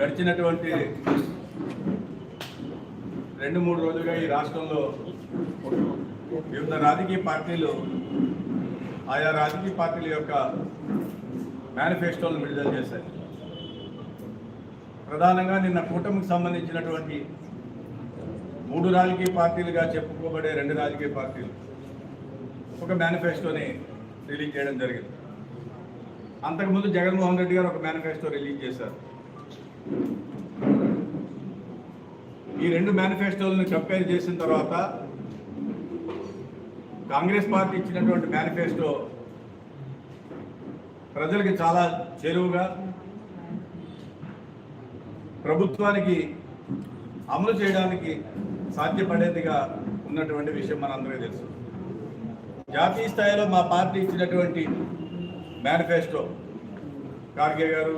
గడిచినటువంటి రెండు మూడు రోజులుగా ఈ రాష్ట్రంలో వివిధ రాజకీయ పార్టీలు ఆయా రాజకీయ పార్టీల యొక్క మేనిఫెస్టోలను విడుదల చేశాయి. ప్రధానంగా నిన్న కూటమికి సంబంధించినటువంటి మూడు రాజకీయ పార్టీలుగా చెప్పుకోబడే రెండు రాజకీయ పార్టీలు ఒక మేనిఫెస్టోని రిలీజ్ చేయడం జరిగింది. అంతకుముందు జగన్మోహన్ రెడ్డి గారు ఒక మేనిఫెస్టో రిలీజ్ చేశారు. ఈ రెండు మేనిఫెస్టోలను కంపేర్ చేసిన తర్వాత కాంగ్రెస్ పార్టీ ఇచ్చినటువంటి మేనిఫెస్టో ప్రజలకి చాలా చేరువుగా ప్రభుత్వానికి అమలు చేయడానికి సాధ్యపడేదిగా ఉన్నటువంటి విషయం మనందరికీ తెలుసు. జాతీయ స్థాయిలో మా పార్టీ ఇచ్చినటువంటి మేనిఫెస్టో ఖార్గే గారు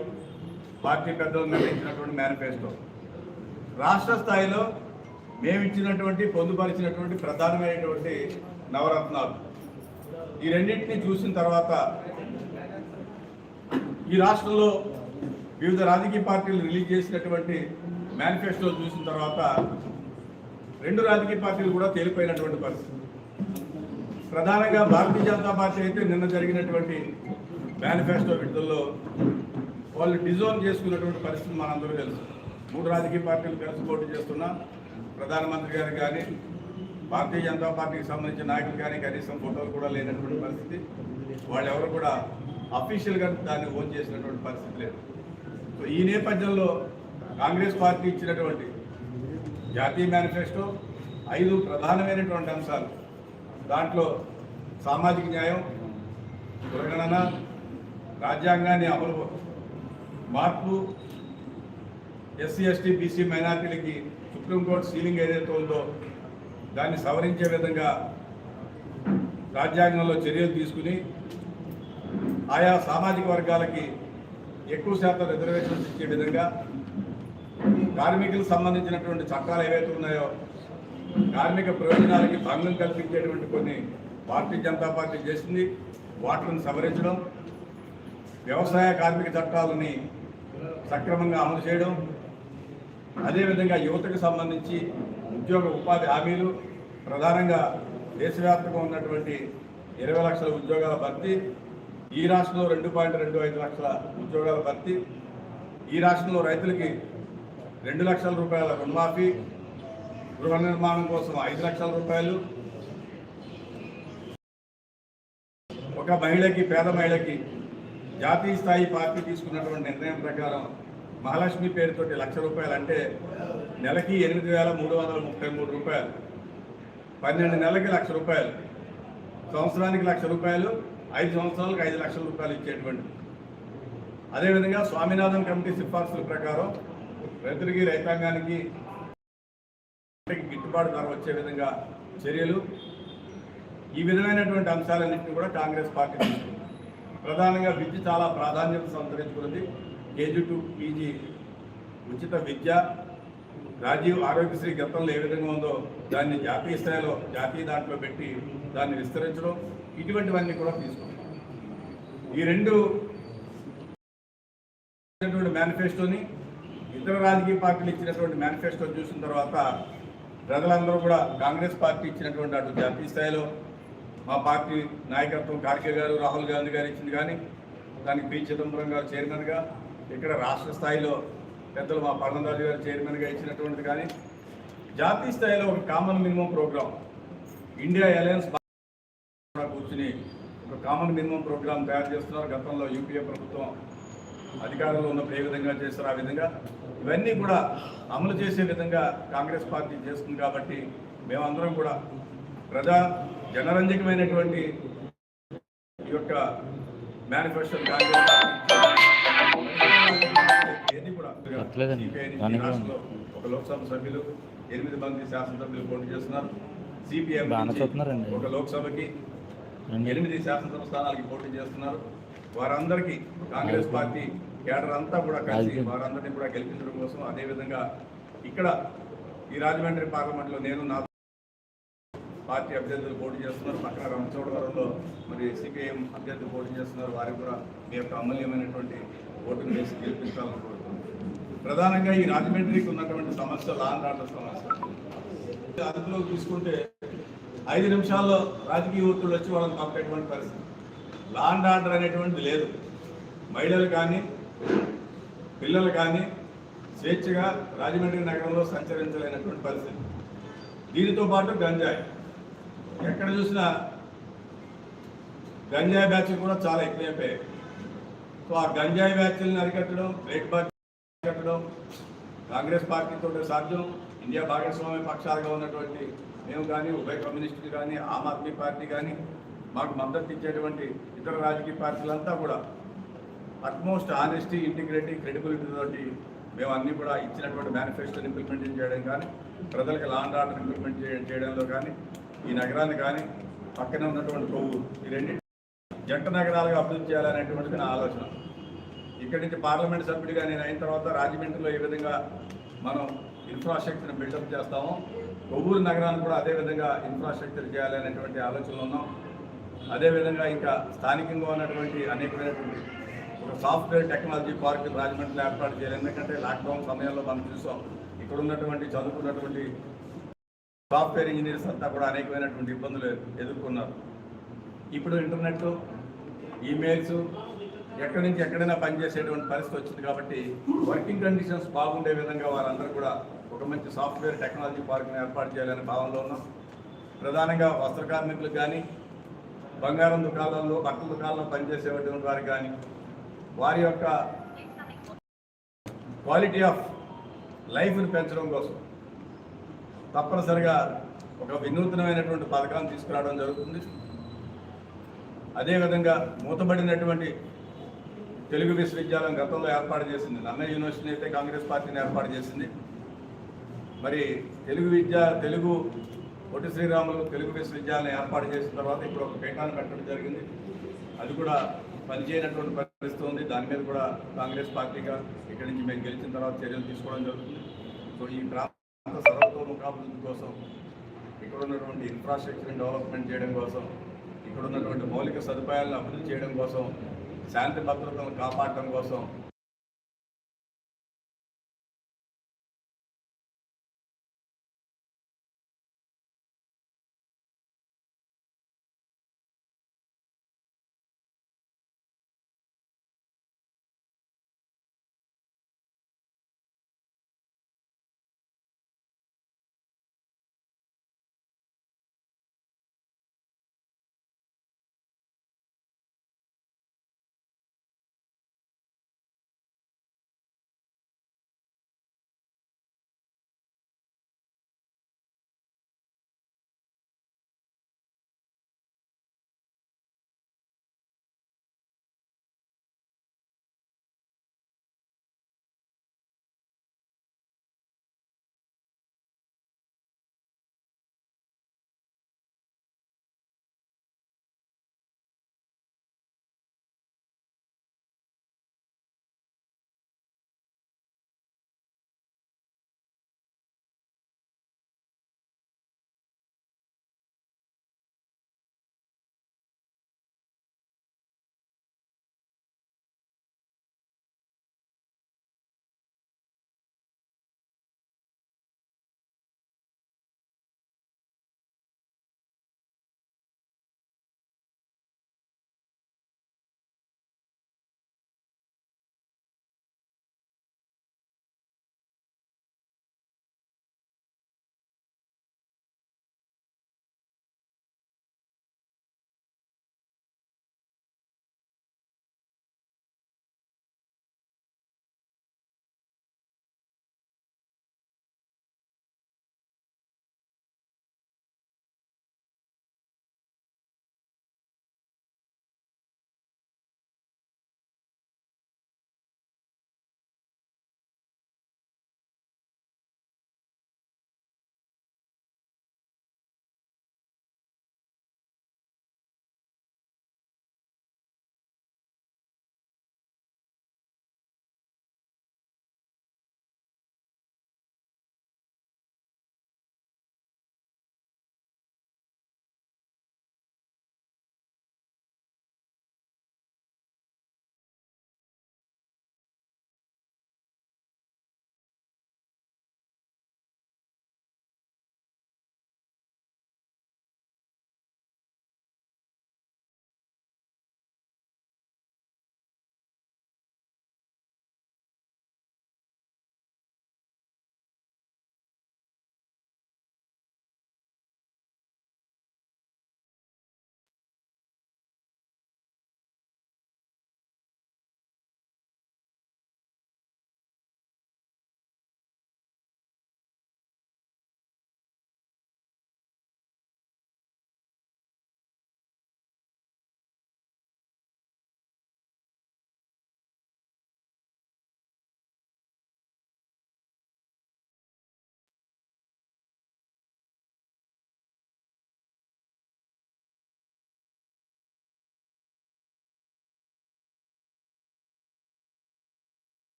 పార్టీ పెద్దలు నిర్ణయించినటువంటి మేనిఫెస్టో. రాష్ట్ర స్థాయిలో మేము ఇచ్చినటువంటి పొందుపరిచినటువంటి ప్రధానమైనటువంటి నవరత్నాలు. ఈ రెండింటిని చూసిన తర్వాత ఈ రాష్ట్రంలో వివిధ రాజకీయ పార్టీలు రిలీజ్ చేసినటువంటి మేనిఫెస్టో చూసిన తర్వాత రెండు రాజకీయ పార్టీలు కూడా తేలిపోయినటువంటి పరిస్థితి. ప్రధానంగా భారతీయ జనతా పార్టీ అయితే నిన్న జరిగినటువంటి మేనిఫెస్టో విడుదలలో వాళ్ళు డిజోన్ చేసుకున్నటువంటి పరిస్థితి మనందరూ తెలుసు. మూడు రాజకీయ పార్టీలు కలిసి పోటీ చేస్తున్న ప్రధానమంత్రి గారు కానీ భారతీయ జనతా పార్టీకి సంబంధించిన నాయకులు కానీ కనీసం ఫోటోలు కూడా లేనటువంటి పరిస్థితి. వాళ్ళు ఎవరు కూడా అఫీషియల్గా దాన్ని ఓన్ చేసినటువంటి పరిస్థితి లేదు. సో ఈ నేపథ్యంలో కాంగ్రెస్ పార్టీ ఇచ్చినటువంటి జాతీయ మేనిఫెస్టో ఐదు ప్రధానమైనటువంటి అంశాలు. దాంట్లో సామాజిక న్యాయం కులగణన రాజ్యాంగాన్ని అమలు మార్పు ఎస్సీ ఎస్టీ బీసీ మైనార్టీలకి సుప్రీంకోర్టు సీలింగ్ ఏదైతే ఉందో దాన్ని సవరించే విధంగా రాజ్యాంగంలో చర్యలు తీసుకుని ఆయా సామాజిక వర్గాలకి ఎక్కువ శాతం రిజర్వేషన్స్ ఇచ్చే విధంగా కార్మికులకు సంబంధించినటువంటి చట్టాలు ఏవైతే ఉన్నాయో కార్మిక ప్రయోజనాలకి భంగం కల్పించేటువంటి కొన్ని భారతీయ జనతా పార్టీ చేసింది. వాటిని సవరించడం వ్యవసాయ కార్మిక చట్టాలని సక్రమంగా అమలు చేయడం అదేవిధంగా యువతకు సంబంధించి ఉద్యోగ ఉపాధి హామీలు ప్రధానంగా దేశవ్యాప్తంగా ఉన్నటువంటి ఇరవై లక్షల ఉద్యోగాల భర్తీ ఈ రాష్ట్రంలో రెండు పాయింట్ రెండు ఐదు లక్షల ఉద్యోగాల భర్తీ ఈ రాష్ట్రంలో రైతులకి రెండు లక్షల రూపాయల రుణమాఫీ గృహ నిర్మాణం కోసం ఐదు లక్షల రూపాయలు. ఒక మహిళకి పేద మహిళకి జాతీయ స్థాయి పార్టీ తీసుకున్నటువంటి నిర్ణయం ప్రకారం మహాలక్ష్మి పేరుతోటి లక్ష రూపాయలు అంటే నెలకి ఎనిమిది వేల మూడు వందల ముప్పై మూడు రూపాయలు. పన్నెండు నెలలకి లక్ష రూపాయలు. సంవత్సరానికి లక్ష రూపాయలు. ఐదు సంవత్సరాలకు ఐదు లక్షల రూపాయలు ఇచ్చేటువంటి. అదేవిధంగా స్వామినాథన్ కమిటీ సిఫార్సుల ప్రకారం రైతులకి రైతాంగానికి గిట్టుబాటు ధర వచ్చే విధంగా చర్యలు. ఈ విధమైనటువంటి అంశాలన్నింటినీ కూడా కాంగ్రెస్ పార్టీ తీసుకుంది. ప్రధానంగా విద్య చాలా ప్రాధాన్యత సంతరించుకున్నది. కేజీ టు పీజీ ఉచిత విద్య రాజీవ్ ఆరోగ్యశ్రీ గతంలో ఏ విధంగా ఉందో దాన్ని జాతీయ స్థాయిలో జాతీయ దాంట్లో పెట్టి దాన్ని విస్తరించడం ఇటువంటివన్నీ కూడా తీసుకున్నాం ఈ రెండు మేనిఫెస్టోని ఇతర రాజకీయ పార్టీలు ఇచ్చినటువంటి మేనిఫెస్టో చూసిన తర్వాత ప్రజలందరూ కూడా కాంగ్రెస్ పార్టీ ఇచ్చినటువంటి అటు జాతీయ స్థాయిలో మా పార్టీ నాయకత్వం కార్కే గారు రాహుల్ గాంధీ గారు ఇచ్చింది కానీ దానికి పి. చిదంబరం గారు చైర్మన్గా ఇక్కడ రాష్ట్ర స్థాయిలో పెద్దలు మా పర్ణరాజు గారు చైర్మన్గా ఇచ్చినటువంటిది కానీ జాతీయ స్థాయిలో ఒక common minimum programme India alliance కూడా కూర్చుని ఒక కామన్ మినిమం ప్రోగ్రామ్ తయారు చేస్తున్నారు. గతంలో యూపీఏ ప్రభుత్వం అధికారంలో ఉన్నప్పుడు ఏ విధంగా చేస్తారు ఆ విధంగా. ఇవన్నీ కూడా అమలు చేసే విధంగా కాంగ్రెస్ పార్టీ చేస్తుంది కాబట్టి మేమందరం కూడా ప్రజా జనరంజకమైనటువంటి ఈ యొక్క మేనిఫెస్టో ఏది కూడా ఒక లోక్సభ సభ్యులు ఎనిమిది మంది శాసనసభ్యులు పోటీ చేస్తున్నారు సిపిఎం. ఒక లోక్సభకి ఎనిమిది శాసనసభ స్థానాలకి పోటీ చేస్తున్నారు వారందరికీ కాంగ్రెస్ పార్టీ కేడర్ అంతా కూడా కలిసి. వారందరినీ కూడా గెలిపించడం కోసం అదేవిధంగా ఇక్కడ ఈ రాజమండ్రి పార్లమెంట్లో నేను నా పార్టీ అభ్యర్థులు పోటీ చేస్తున్నారు. పక్కన రంచోడవరంలో మరి సిపిఐఎం అభ్యర్థులు పోటీ చేస్తున్నారు. వారికి కూడా మీ యొక్క అమూల్యమైనటువంటి ఓటును వేసి గెలిపించాలని కోరుతున్నాను ప్రధానంగా ఈ రాజమండ్రికి ఉన్నటువంటి సమస్య లా ఆర్డర్ సమస్య. అదుపులో తీసుకుంటే ఐదు నిమిషాల్లో రాజకీయ ఒత్తిళ్ళు వచ్చి వాళ్ళని పంపేటువంటి పరిస్థితి. లాండ్ ఆర్డర్ అనేటువంటిది లేదు. మహిళలు కానీ పిల్లలు కానీ స్వేచ్ఛగా రాజమండ్రి నగరంలో సంచరించలేనటువంటి పరిస్థితి. దీనితో పాటు గంజాయి. ఎక్కడ చూసినా గంజాయి బ్యాచ్లు కూడా చాలా ఎక్కువైపోయాయి. సో ఆ గంజాయి బ్యాచ్లను అరికట్టడం బ్రేక్ బాచ్ అరికట్టడం కాంగ్రెస్ పార్టీతో సాధ్యం ఇండియా భాగస్వామ్య పక్షాలుగా ఉన్నటువంటి మేము కానీ ఉభయ కమ్యూనిస్టులు కానీ ఆమ్ ఆద్మీ పార్టీ కానీ మాకు మద్దతు ఇచ్చేటువంటి ఇతర రాజకీయ పార్టీలంతా కూడా అట్మోస్ట్ ఆనెస్టీ ఇంటిగ్రిటీ క్రెడిబిలిటీ తోటి మేము అన్నీ కూడా ఇచ్చినటువంటి మేనిఫెస్టోని ఇంప్లిమెంట్ చేయడం కానీ ప్రజలకు లాండ్ ఆర్డర్ ఇంప్లిమెంట్ చేయడం చేయడంలో కానీ ఈ నగరాన్ని కానీ పక్కనే ఉన్నటువంటి కొవ్వు ఈ రెండింటి జంట నగరాలుగా అభివృద్ధి చేయాలనేటువంటిది నా ఆలోచన. ఇక్కడి నుంచి పార్లమెంట్ సభ్యుడిగా నేను అయిన తర్వాత రాజమండ్రిలో ఏ విధంగా మనం ఇన్ఫ్రాస్ట్రక్చర్ని బిల్డప్ చేస్తామో కొవ్వూరు నగరాన్ని కూడా అదే విధంగా ఇన్ఫ్రాస్ట్రక్చర్ చేయాలనేటువంటి ఆలోచనలు ఉన్నాం. అదేవిధంగా ఇంకా స్థానికంగా ఉన్నటువంటి అనేకమైనటువంటి ఒక సాఫ్ట్వేర్ టెక్నాలజీ పార్క్ రాజమండ్రిలో ఏర్పాటు చేయాలి. ఎందుకంటే లాక్డౌన్ సమయంలో మనం చూసాం ఇక్కడ ఉన్నటువంటి చదువుకున్నటువంటి సాఫ్ట్వేర్ ఇంజనీర్స్ అంతా కూడా అనేకమైనటువంటి ఇబ్బందులు ఎదుర్కొన్నారు. ఇప్పుడు ఇంటర్నెట్ ఈమెయిల్స్ ఎక్కడి నుంచి ఎక్కడైనా పనిచేసేటువంటి పరిస్థితి వచ్చింది కాబట్టి వర్కింగ్ కండిషన్స్ బాగుండే విధంగా వారందరూ కూడా ఒక మంచి సాఫ్ట్వేర్ టెక్నాలజీ పార్క్ని ఏర్పాటు చేయాలనే భావనలో ఉన్నాం. ప్రధానంగా వస్త్ర కార్మికులకు కానీ బంగారం దుకాణాల్లో బట్టల దుకాణాల్లో పనిచేసేటువంటి వారికి కానీ వారి యొక్క క్వాలిటీ ఆఫ్ లైఫ్ని పెంచడం కోసం తప్పనిసరిగా ఒక వినూత్నమైనటువంటి పథకాన్ని తీసుకురావడం జరుగుతుంది. అదేవిధంగా మూతబడినటువంటి తెలుగు విశ్వవిద్యాలయం గతంలో ఏర్పాటు చేసింది. నన్నయ్య యూనివర్సిటీ అయితే కాంగ్రెస్ పార్టీని ఏర్పాటు చేసింది. మరి తెలుగు విద్య తెలుగు పొట్టి శ్రీరాములు తెలుగు విశ్వవిద్యాలయం ఏర్పాటు చేసిన తర్వాత ఇప్పుడు ఒక పీఠాన్ని పెట్టడం జరిగింది. అది కూడా పనిచేయనటువంటి పరిస్థితి ఉంది. దాని మీద కూడా కాంగ్రెస్ పార్టీగా ఇక్కడి నుంచి మేము గెలిచిన తర్వాత చర్యలు తీసుకోవడం జరుగుతుంది. సో ఈ ప్రాంత సర్వతోముఖాభివృద్ధి కోసం ఇక్కడ ఉన్నటువంటి ఇన్ఫ్రాస్ట్రక్చర్ డెవలప్మెంట్ చేయడం కోసం ఇక్కడ ఉన్నటువంటి మౌలిక సదుపాయాలను అభివృద్ధి చేయడం కోసం శాంతి భద్రతలను కాపాడటం కోసం